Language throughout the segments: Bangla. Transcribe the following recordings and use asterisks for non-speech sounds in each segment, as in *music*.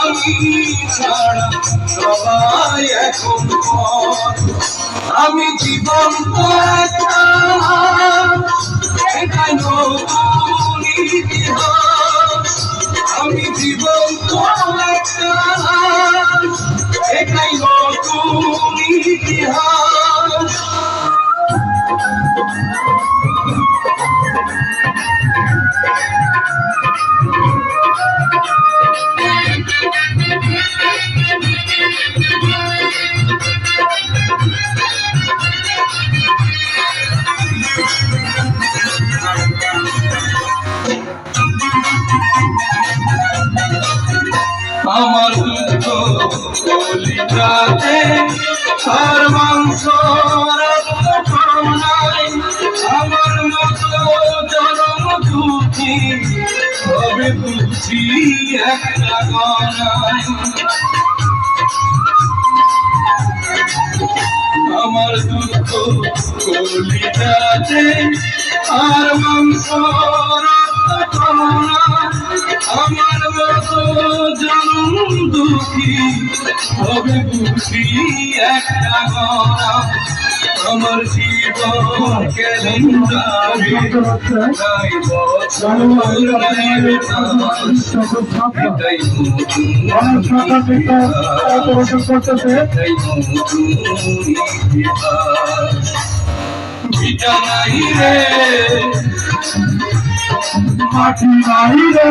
আমি ছাড়া সবাই আমি জীবন আমি জীবন এটাই নতুন ইতিহাস। আর মাংস আমার জনম হবে বুঝি একটা আমার দুঃখ কলিজাতে আর মাংস হবে বুঝি একটা আমার জীবন কেলেন্ডারে তাই বছর রে মাটি নাই রে।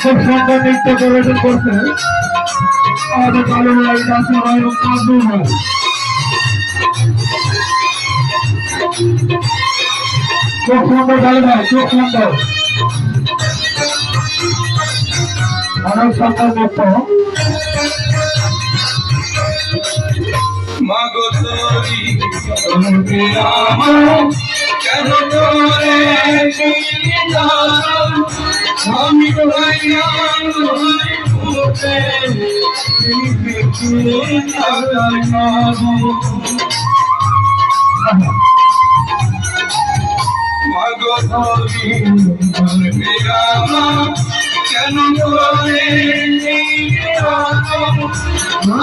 খুব সুন্দর নৃত্য পরিবেশন করছে আমাদের কালো ভাই দাসু ভাই কাজু ভাই খুব সুন্দর কালো ভাই খুব সুন্দর অনেক সুন্দর নৃত্য মাগো তোরি তোমাকে আমার কেন তোরে চিনি আমি আমার কেন না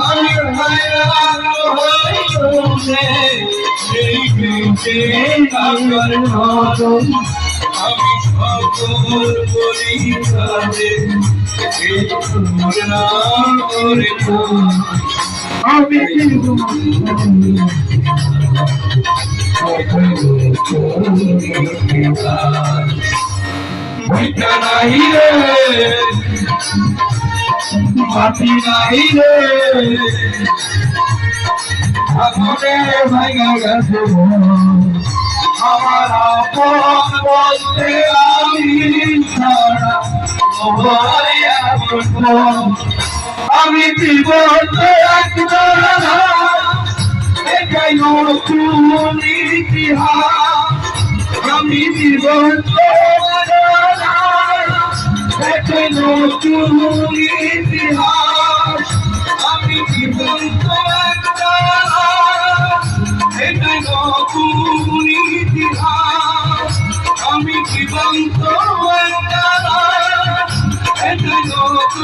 আমি ভাইয়ান ভাই ফুটে এই বেঁচে থাকার আমি ভিটা গেছে আমার বলতে আমি ছাড়া। আমি জীবন এটাই নতুন ইতিহাস আমি জীবন এটাই নতুন ইতিহাস *laughs*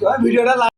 *laughs* ভিডিওটা